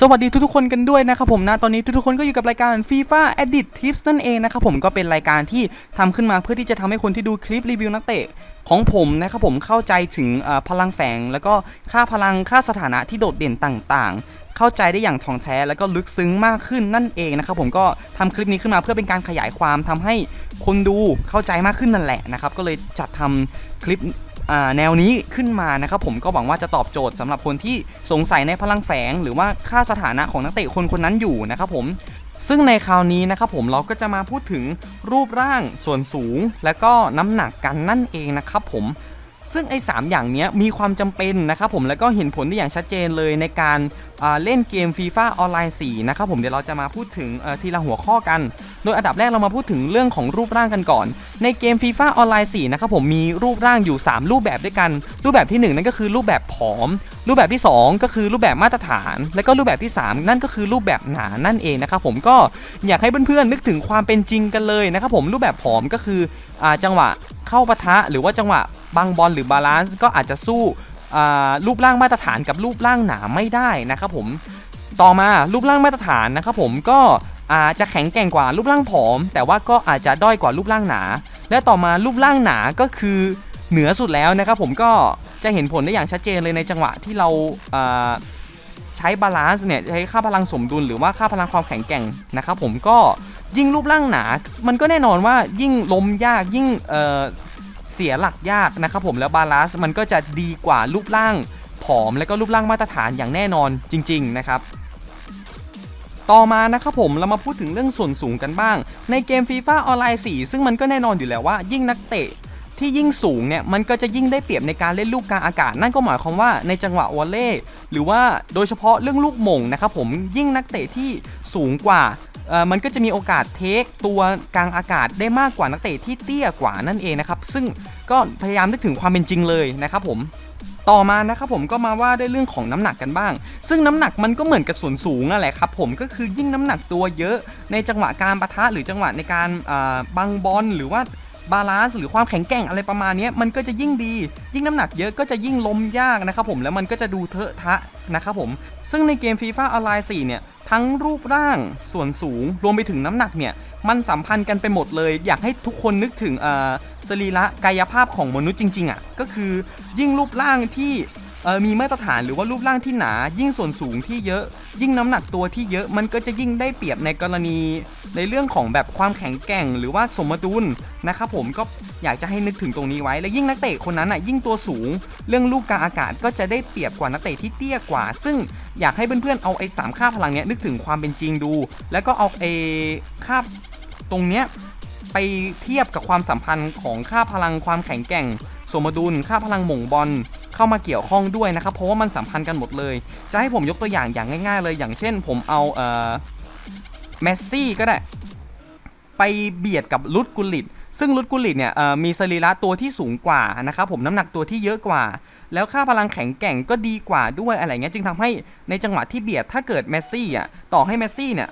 สวัสดีทุกๆคนกันด้วยนะครับผมนะตอนนี้ทุกๆคนก็อยู่กับรายการ FIFA Edit Tips นั่นเองนะครับผมก็เป็นรายการที่ทำขึ้นมาเพื่อที่จะทำให้คนที่ดูคลิปรีวิวนักเตะของผมนะครับผมเข้าใจถึงพลังแฝง แล้วก็ค่าพลังค่าสถานะที่โดดเด่นต่างๆ เข้าใจได้อย่างถ่องแท้แล้วก็ลึกซึ้งมากขึ้นนั่นเองนะครับผมก็ทำคลิปนี้ขึ้นมาเพื่อเป็นการขยายความทำให้คนดูเข้าใจมากขึ้นนั่นแหละนะครับก็เลยจัดทำคลิป แนวนี้ขึ้นมานะครับผมก็หวังว่าจะตอบโจทย์สำหรับคนที่สงสัยในพลังแฝง หรือว่าค่าสถานะของนักเตะคนคนนั้นอยู่นะครับผมซึ่งในคราวนี้นะครับผมเราก็จะมาพูดถึงรูปร่างส่วนสูง และก็น้ำหนักกันนั่นเองนะครับผม ซึ่งไอ้สามอย่างนี้มีความจำเป็นนะครับผมแล้วก็เห็นผลได้อย่างชัดเจนเลยในการเล่นเกม FIFA ออนไลน์4นะครับผมเดี๋ยวเราจะมาพูดถึงทีละหัวข้อกัน โดยอันดับแรกเรามาพูดถึงเรื่องของรูปร่างกันก่อน ในเกม FIFA ออนไลน์4นะครับผมมีรูปร่างอยู่ 3 รูปแบบด้วยกัน รูปแบบที่ 1 นั่นก็คือรูปแบบผอม รูปแบบที่ 2 ก็คือรูปแบบมาตรฐาน และก็รูปแบบที่ 3 นั่นก็คือรูปแบบหนานั่นเองนะครับผมก็อยากให้เพื่อนๆนึกถึงความเป็นจริงกันเลยนะครับผมรูปแบบผอมก็คืออจังหวะเข้าปะทะหรือว่าจังหวะบังบอลหรือบาลานซ์ก็อาจจะสู้รูปร่างมาตรฐานกับรูปร่างหนาไม่ได้นะครับผมต่อมารูปร่างมาตรฐานนะครับผมก็อาจจะแข็งแกร่งกว่ารูปร่างผอม แต่ว่าก็อาจจะด้อยกว่ารูปร่างหนา และต่อมารูปร่างหนาก็คือเหนือสุดแล้วนะครับผมก็จะเห็นผลได้อย่างชัดเจนเลยในจังหวะที่เราาใช้บาลานซ์เนี่ยใช้ค่าพลังสมดุลหรือว่าค่าพลังความแข็งแกร่งนะครับผมก็ยิ่งรูปร่างหนา มันก็แน่นอนว่ายิ่งล้มยากยิ่ง เสียหลักยากนะครับผมแล้วบาลานซ์มันก็จะดีกว่ารูปร่างผอมและก็รูปร่างมาตรฐานอย่างแน่นอนจริง ๆ นะครับต่อมานะครับผมเรามาพูดถึงเรื่องส่วนสูงกันบ้าง ในเกม FIFA ออนไลน์4ซึ่งมันก็แน่นอนอยู่แล้วว่ายิ่งนักเตะที่ยิ่งสูงเนี่ยมันก็จะยิ่งได้เปรียบในการเล่นลูกกลางอากาศ นั่นก็หมายความว่าในจังหวะวอลเล่หรือว่าโดยเฉพาะเรื่องลูกหม่งนะครับผมยิ่งนักเตะที่สูงกว่า มันก็จะมีโอกาสเทคตัวกลางอากาศได้มากกว่านักเตะที่เตี้ยกว่านั่นเองนะครับ ซึ่งก็พยายามนึกถึงความเป็นจริงเลยนะครับผมต่อมานะครับผมก็มาว่าด้เรื่องของน้ำหนักกันบ้าง ซึ่งน้ำหนักมันก็เหมือนกับส่วนสูงนั่นแหละครับผมก็คือยิ่งน้ำหนักตัวเยอะในจังหวะการประทะหรือจังหวะในการบังบอลหรือว่า บาลานซ์หรือความแข็งแกร่งอะไรประมาณนี้มันก็จะยิ่งดี ยิ่งน้ำหนักเยอะก็จะยิ่งล้มยากนะครับผมแล้วมันก็จะดูเทอะทะนะครับผม ซึ่งในเกม FIFA ออนไลน์4เนี่ย ทั้งรูปร่างส่วนสูงรวมไปถึงน้ำหนักเนี่ย มันสัมพันธ์กันไปหมดเลย อยากให้ทุกคนนึกถึงอ่าสรีระกายภาพของมนุษย์จริง ๆอะก็คือยิ่งรูปร่างที่ มีมาตรฐานหรือว่ารูปร่างที่หนา ยิ่งส่วนสูงที่เยอะ ยิ่งน้ำหนักตัวที่เยอะมันก็จะยิ่งได้เปรียบในกรณี ในเรื่องของแบบความแข็งแกร่งหรือว่าสมดุลนะครับผมก็อยากจะให้นึกถึงตรงนี้ไว้ และยิ่งนักเตะคนนั้นอะยิ่งตัวสูง เรื่องลูกกลางอากาศก็จะได้เปรียบกว่านักเตะที่เตี้ยกว่า ซึ่งอยากให้เพื่อนๆเอาไอ้สามค่าพลังเนี้ยนึกถึงความเป็นจริงดู แล้วก็เอาไอ้ค่าตรงเนี้ยไปเทียบกับความสัมพันธ์ของค่าพลังความแข็งแกร่ง สมดุลค่าพลังหม่งบอล เข้ามาเกี่ยวข้องด้วยนะครับเพราะว่ามันสัมพันธ์กันหมดเลย จะให้ผมยกตัวอย่างอย่างง่าย ๆ เลย อย่างเช่น ผมเอาเอ่อเมสซี่ก็ได้ไปเบียดกับลุดกุลิตซึ่งลุดกุลิตเนี่ยมีสรีระตัวที่สูงกว่านะครับผมน้ำหนักตัวที่เยอะกว่า แล้วค่าพลังแข็งแกร่งก็ดีกว่าด้วยอะไรเงี้ยจึงทำให้ในจังหวะที่เบียดถ้าเกิดเมสซี่อะต่อให้เมสซี่เนี่ย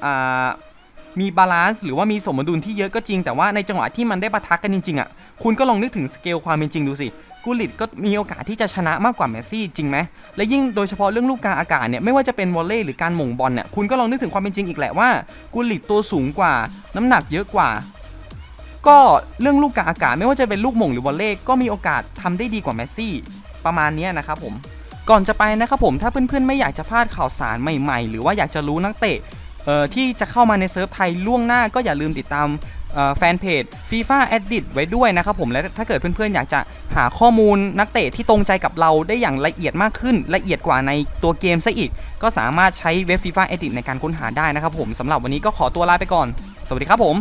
มีบาลานซ์หรือว่ามีสมดุลที่เยอะก็จริง แต่ว่าในจังหวะที่มันได้ปะทะกันจริงๆอะคุณก็ลองนึกถึงสเกลความเป็นจริงดูสิ กูลิตก็มีโอกาสที่จะชนะมากกว่าเมสซี่จริงไหมและยิ่งโดยเฉพาะเรื่องลูกกลางอากาศเนี่ยไม่ว่าจะเป็นวอลเล่หรือการหม่งบอลเนี่ยคุณก็ลองนึกถึงความเป็นจริงอีกแหละว่ากูลิตตัวสูงกว่า น้ำหนักเยอะกว่า ก็เรื่องลูกกลางอากาศไม่ว่าจะเป็นลูกหม่งหรือวอลเล่ก็มีโอกาสทำได้ดีกว่าเมสซี่ประมาณนี้นะครับผมก่อนจะไปนะครับผมถ้าเพื่อนๆไม่อยากจะพลาดข่าวสารใหม่ๆ หรือว่าอยากจะรู้นักเตะเอ่อที่จะเข้ามาในเซิร์ฟไทยล่วงหน้าก็อย่าลืมติดตาม แฟนเพจ FIFA Edit ไว้ด้วยนะครับผมและถ้าเกิดเพื่อนๆ อยากจะหาข้อมูลนักเตะที่ตรงใจกับเราได้อย่างละเอียดมากขึ้น ละเอียดกว่าในตัวเกมซะอีก ก็สามารถใช้เว็บ FIFA Edit ในการค้นหาได้นะครับผมสำหรับวันนี้ก็ขอตัวลาไปก่อน สวัสดีครับผม